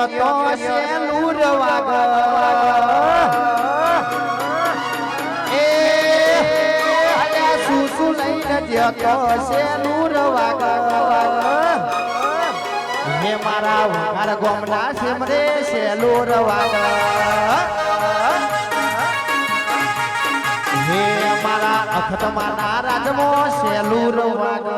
જતો શેલુર વાગ એ શું લઈને જતો શેલુર વાગ હે મારા મારા ગોમના સિમરે શેલુર વાગ હે મારા રાજમો શેલુર વાગ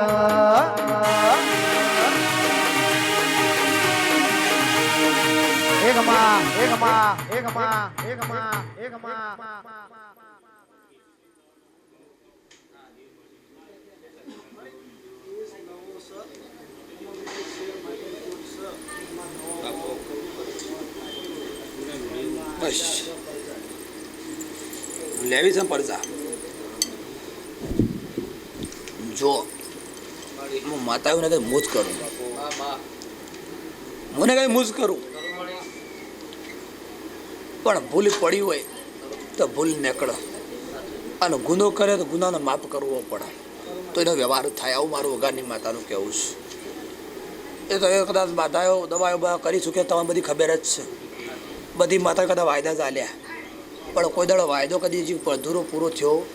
એકમાં એકમાં એકમાં એકમાં એકમાં બસ લેવી છે ને પડતા જો હું માતા ને કઈ મૂજ કરું મને કઈ મૂઝ કરું. પણ ભૂલ પડી હોય તો ભૂલ નીકળે. અને ગુનો કરે તો ગુનાનો માફ કરવો પડે. તો એનો વ્યવહાર થાય. આવું મારું વઘારની માતાનું કહેવું છે. એ તો એ કદાચ બાધાઓ, દવાઓ બા કરી ચૂકે તમને બધી ખબર જ છે. બધી માતા કદાચ વાયદા ચાલ્યા પણ કોઈ દાડો વાયદો કદી હજી અધૂરો પૂરો થયો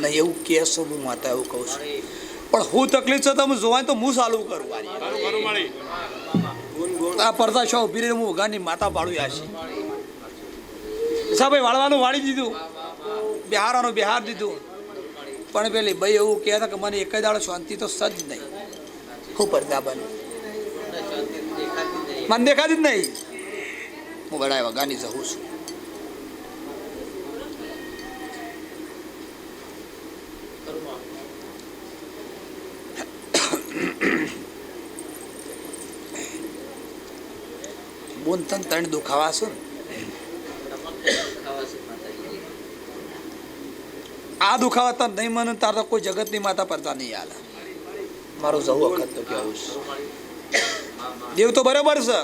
નહીં એવું કહેશો હું માતા એવું કહું છું. પણ હું તકલીફ છે તમે જોવાય તો હું ચાલુ કરું. આની. આ પડતા શો ઊભી હું વગાની માતા પાડું યાશી સાહેબ વાળવાનું વાળી દીધું. બિહારવાનું બિહાર દીધું. પણ પેલી ભાઈ એવું કહેતા કે મને એક જ દાડો શાંતિ તો સજ નહીં. હું પડતા બન. મને દેખાતી જ નહીં. હું બડા વગાની જવું છું. તન ત્રણ દુખાવા છે આ દુખાવા તને નહીં મને તાર તો કોઈ જગતની માતા પડતા નહીં હાલ મારું જવું વખત તો કેવું છે. દેવ તો બરાબર છે.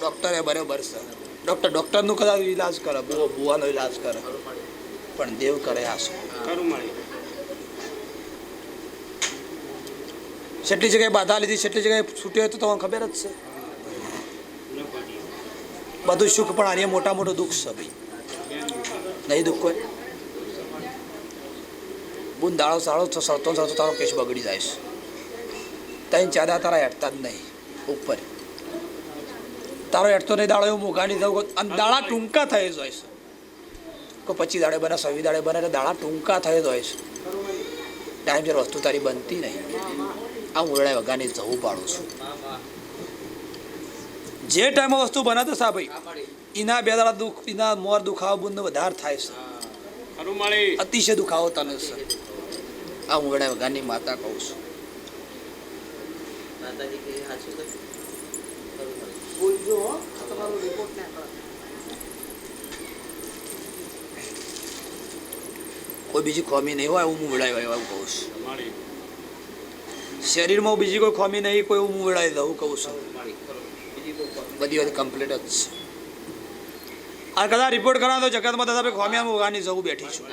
ડૉક્ટરે બરાબર છે. ડૉક્ટર ડૉક્ટરનું કદાચ ઈલાજ કરે બુવો બુવાનો ઈલાજ કરે. પણ દેવ કરે આ શું? જેટલી જગ્યાએ બાધા લીધી જેટલી જગ્યાએ છૂટ્યો હોય તો તમને ખબર જ છે. બધું સુખ પણ આને મોટા મોટું દુઃખ છે ભાઈ. નહીં દુઃખ કોઈ? બુન દાળો સાળો તો સળતો ને સળતો તારો કેસ બગડી જાય છે. તઈ ચાદા તારા હેઠતા જ નહીં, ઉપર. તારો હેઠતો નહીં દાળો એવું મોઘાની જવું અને દાળા ટૂંકા થઈ જ હોય છે. કોઈ પછી દાડે બને સવી દાડે બને, એટલે દાળા ટૂંકા થઈ જ હોય છે. ટાઈમ જ્યારે વસ્તુ તારી બનતી નહીં. આ ઓરડાય વગાની જવું પાડું છું. જે ટાઈમે વસ્તુ બનાવતો સા ભાઈ એના બે દાડા દુઃખ એના મોર દુખાવો બુંદ વધારે થાય છે. અતિશય દુખાવો તને છે. આ ઓરડાય વગાની માતા કહું છું. કોઈ બીજી ખોમી નહીં હોય હું હું વિડાય એવું કહું છું. શરીરમાં બીજી કોઈ ખોમી નહીં કોઈ હું મુવડાવી દઉં કહું છું. બધી કમ્પ્લીટ જ છે. આ કદાચ રિપોર્ટ કરવા તો જગતમાં દાદા ભાઈ ખોમિયા ઉગાની જવું બેઠી છું.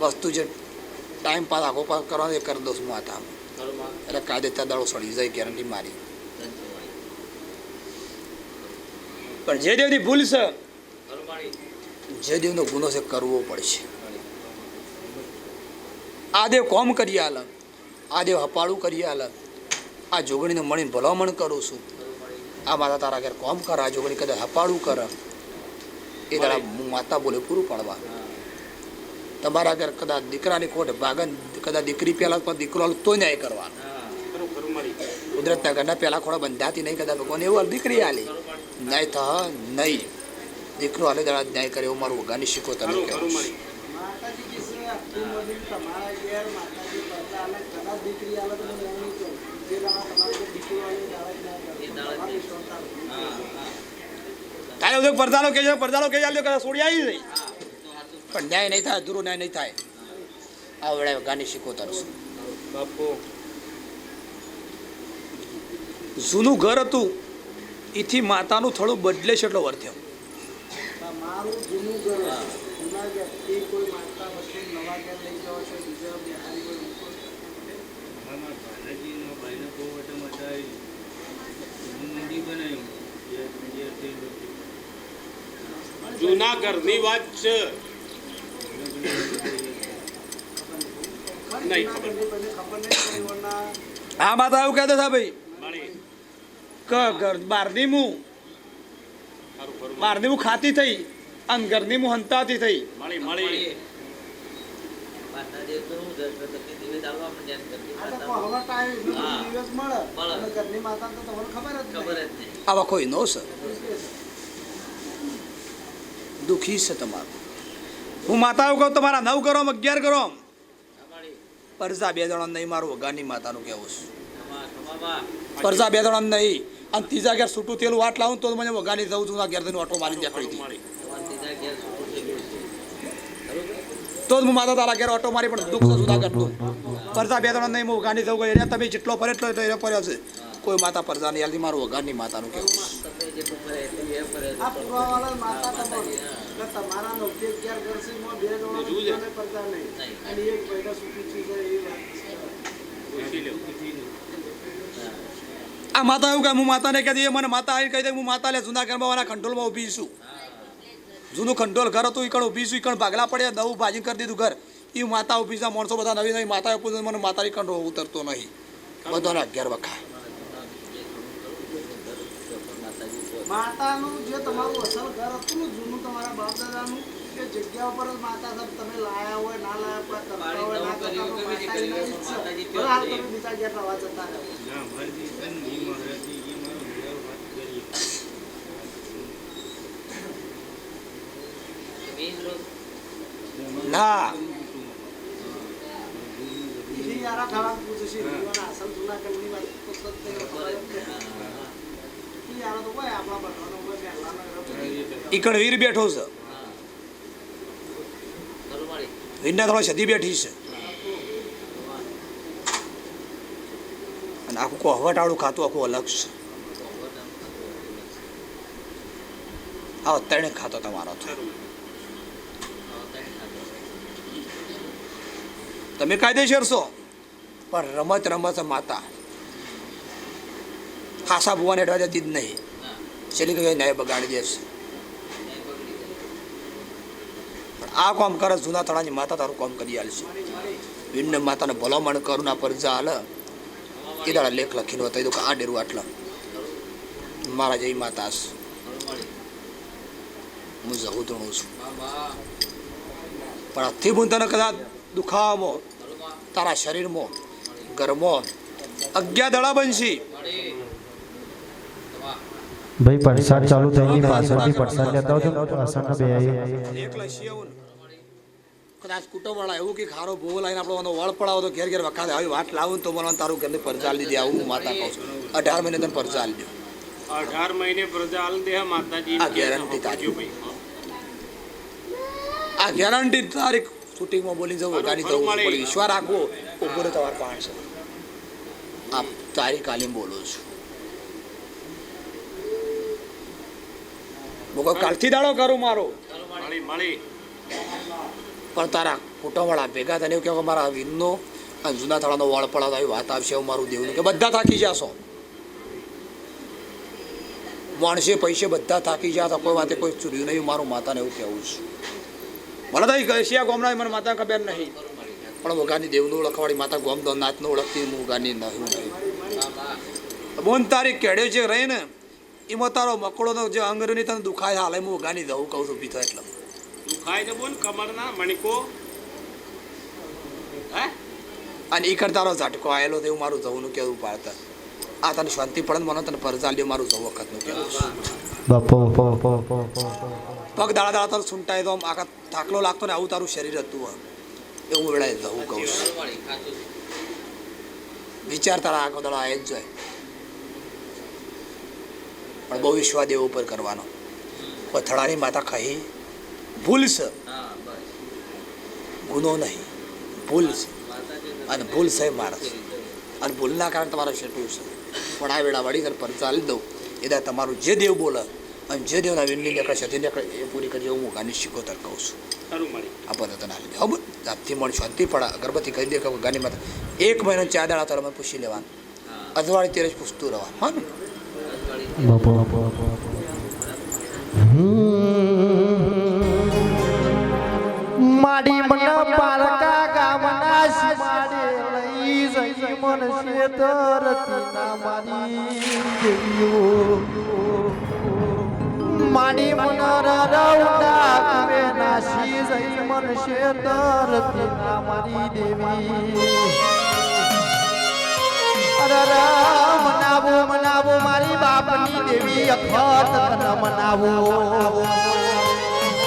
વસ્તુ જે ટાઈમ પાસ આખો પાસ કરવાનો એ કરી દઉં છું માતા એટલે કાયદેસર દાડો સડી જાય ગેરંટી મારી. પણ જે દેવની ભૂલ છે જે દેવનો ગુનો છે કરવો પડશે. આ દેવ કોમ કરી આલ આ દેવ હપાળું કરી આલ. આ જોગણીને મળીને ભલામણ કરું છું. આ માતા તારા ઘેર કોમ કર આ જોગણી કદાચ હપાળું કર. એ દાડા માતા બોલે પૂરું પાડવા. તમારા ઘેર કદાચ દીકરાની ખોટ ભાગન કદાચ દીકરી પહેલા પણ દીકરો તો તોય ન્યાય કરવાનો કુદરતના ઘરના પહેલા ખોડા બંધાતી નહીં કદાચ ભગવાન એવું દીકરી આલી. ન્યાય થા નહીં. દીકરો હાલે દાડા ન્યાય કરે એવું મારું વગાની શીખો તમે કહેવું છે. કાલે બધું પડદાનો કે છે પડદાનો કે ચાલ્યો કદાચ આવી જઈ પણ ન્યાય નહીં થાય અધૂરો ન્યાય નહીં થાય. આવડે ગાની શીખો તરશું જૂનું ઘર હતું એથી માતાનું થોડું બદલે છે એટલો વર્થ્યો મારું જૂનું ઘર જૂના ઘર એ કોઈ માતા નવા લઈ જૂના ઘરની વાત છે. નહીં હા માતા એવું કહેતા હતા ભાઈ. બારની મું. બારની ખાતી થઈ અને ઘરની મું હંતાતી થઈ. મળી મળી આ તો કોઈ હવા ટાઈમ એટલું બધું હા. દિવસ મળે મળે. ઘરની માતા તો તમને ખબર જ ખબર જ નહીં. આવા કોઈ નો સર દુઃખી છે તમારું. હું માતા એવું કહું તમારા નવ કરો અગિયાર કરો પરજા બે જણા નહીં મારું વગાની માતાનું કહેવું છે. પરજા બે જણા નહીં. અને ત્રીજા ઘેર છૂટું તેલું વાટ લાવું તો મને વગાની જઉં છું ઘેર થઈને ઓટો મારી દેખાડી હતી તો જ હું માતા તારા ઘેર ઓટો મારી પણ દુઃખ સુધા કરતો. પરસા બે ત્રણ નહીં, હું વગાની જવું એને તમે જેટલો ફરે એટલો એટલો પડ્યો છે. કોઈ માતા પરસા નહીં હાલતી મારું વગાની માતાનું ફરે આ માતા એવું કે, હું માતાને કહી દઈએ મને માતા આવી કહી દે, હું માતા લે જૂના ઘરમાં મારા કંટ્રોલમાં ઊભી છું. જૂનું કંટ્રોલ ઘર હતું ઈકણ ઊભી છું ઈકણ ભાગલા પડ્યા નવું ભાજી કરી દીધું ઘર. એ માતા ઊભી છે માણસો બધા નવી નવી માતા પૂછે મને માતા કંટ્રોલ ઉતરતો નહીં. બધાને અગિયાર વખા. માતાનું જે તમારું અસલ ઘર હતું ને જૂનું તમારા બાપ દાદાનું કે જગ્યા ઉપર જ માતા સાહેબ તમે લાયા હોય ના લાયા હોય કરતા હોય ના કરતા હોય તમે બીજા ઘેર રહેવા જતા રહો વીસ રોજ ના ઈ યારા ખાવા પૂછે છે જીવન અસલ જૂના ઘરની વાત તો સત્ય ખબર જ નહીં. ઈ યારા તો કોઈ આપણા બધાનો કોઈ પહેલાનો એનો કોઈ ઈકણ વીર બેઠો છે. વીરના સદી બેઠી છે. અને આખું કોહવટાળું ખાતું, આખું અલગ છે. આ અત્યારે ખાતો તમારો તો. તમે કાયદેસર છો. પણ રમત રમત માતા. ખાસા ભુવાને અડવા જતી જ નહીં. છેલ્લી કઈ ન્યાય બગાડી દેશે આ કામ કરે જૂના તળાની માતા તારું કામ કરી આલશે વિન્ન માતાને ભલામણ કરું ના પર જા, હાલ. એ દાડા લેખ લખીને બતાવી દઉં કે આ ડેરું આટલા. મારા જેવી માતા છે. હું ધણું છું. પણ આથી હું કદાચ દુખાવામાં તારા શરીરમાં ઘરમાં અગિયાર દડા બનશી. ભાઈ પરસાદ ચાલુ થઈ ગઈ પાછળથી પરસાદ લેતા આવજો પાછળના બે આવી એક લસી આવું કદાચ કુટુંબવાળા એવું કે ખારો ભોગ લાઈને આપણો વળ પડાવો તો ઘેર ઘેર વખત આવી વાત લાવું ને તો મને તારું ઘરને પરજા લીધી આવું હું માતા કહું છું. અઢાર મહિને તને પરજા આલી દો. અઢાર મહિને પ્રજા દેહ દે માતાજી આ ગેરંટી તારી. ભાઈ આ ગેરંટી તારીખ શૂટિંગમાં બોલી જવું ગાડી ખરું પણ ઈશ્વર રાખવો ઊભો રહે તમારે પાંચ આ તારીખ આલીને બોલું છું. કોઈ કાલથી દાડો કરું મારો. પણ તારા કુટુંબવાળા ભેગા થઈને એવું કે મારા વિનનો અને જૂના થાળાનો વળ પડાતો આવી વાત આવશે એવું મારું દેવું કે બધા થાકી જશો. માણસે પૈસે બધા થાકી ગયા તો કોઈ વાતે કોઈ ચૂર્યું નહીં મારું માતાને એવું કહેવું છે. મને તો કશિયા ગોમના મને માતા ખબર નહીં. પણ વગાની દેવનું ઓળખવાડી માતા ગોમ નાથનું ઓળખતી હું વગાની નહીં બોન તારી કેડ્યો જે રહી ને એમાં તારો મકડોનો જે અંગરની તને દુખાય હાલે હું વગાની દઉં કહું છું પીતો એટલે. દુખાય તો બોન કમરના મણકો. હે? અને એ કરતા તારો ઝાટકો આવેલો તો એવું મારું જવું કેવું પાડતા. આ તને શાંતિ પડે મને તને પરજા લ્યો મારું જવું વખતનું કેવું. બાપો બાપો બાપો બાપો બાપો. પગ દાડા દાડા તારું સૂંટાય તો આમ આખા થાકલો લાગતો ને આવું તારું શરીર હતું આમ. એવું વેળાય જવું કહું છું. વિચાર તારા આખો દાડા આવે જ જાય પણ બહુ વિશ્વાસ દેવ ઉપર કરવાનો. પથડાની માતા ખાઈ ભૂલ છે ગુનો નહીં. ભૂલ છે અને ભૂલ છે માણસ. અને ભૂલના કારણે તમારું શેઠું છે. પણ આ વેળા વળી પર ચાલી દઉં. એ દા તમારું જે દેવ બોલે અને જે દેવના વિનલી નીકળે છે તે નીકળે એ પૂરી કરી હું ગાની શીખોતર કહું છું આ પદ તને આલી દે આપથી મળી શાંતિ પડા અગરબત્તી કરી દે કે ગાની માતા એક મહિનો ચાર દાડા તારે મને પૂછી લેવાનું અજવાળી તેરે જ પૂછતું રહેવાનું હા ને માડી મન પારકા ગામના સીમાડે લઈ જઈ મન શેતરતી ના મારી દેવીઓ મન રરવડા કવે નાસી જઈ મન શેતરતી તિના મારી દેવી. રામ મનાવો મનાવો મારી બાપની દેવી, અખત તન મનાવો.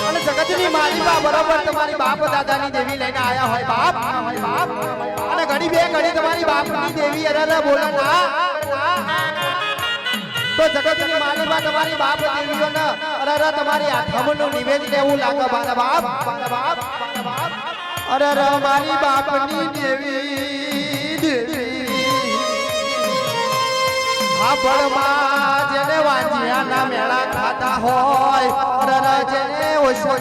અને જગતની મારી બા બરોબર તમારી બાપ દાદાની દેવી લઈને આયા હોય બાપ. અને ઘડી બે ઘડી તમારી બાપની દેવી અરે બોલે ના. તો જગતની મારી બા તમારી બાપ દેવીઓ ને અરર તમારી આથમનું નિવેદન એવું લાગે મારા બાપ બાપ બાપ અરર મારી બાપની દેવી દેવી જેને વાંજિયાના મેળા ખાતા હોય રર જેને ઓછો